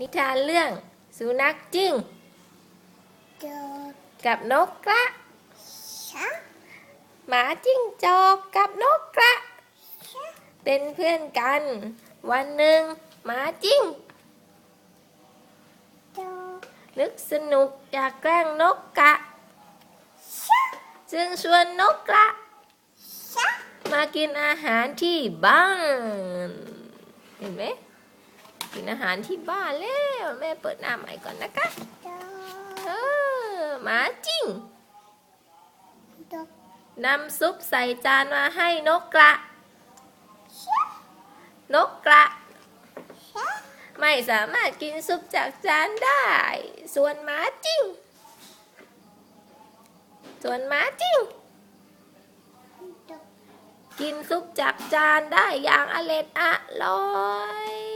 นิทานเรื่องสุนัขจิ้งโจกับนกกระชะหมาจิ้งจอกกับนกกระชะเป็นเพื่อนกัน วันหนึ่งหมาจิ้งโจนึกสนุกอยากแกล้งนกกระชะจึงชวนนกกระชะมากินอาหารที่บ้าน เห็นไหม กินอาหารที่บ้านแล้วแม่เปิดหน้าใหม่ก่อนนะคะโจเออหมาจิ้งโจนำซุปใส่จานมาให้นกกระชะนกกระชะไม่สามารถกินซุปจากจานได้ ส่วนหมาจิ้งส่วนหมาจิ้งโจกินซุปจากจานได้อย่างอร็ดอร่อย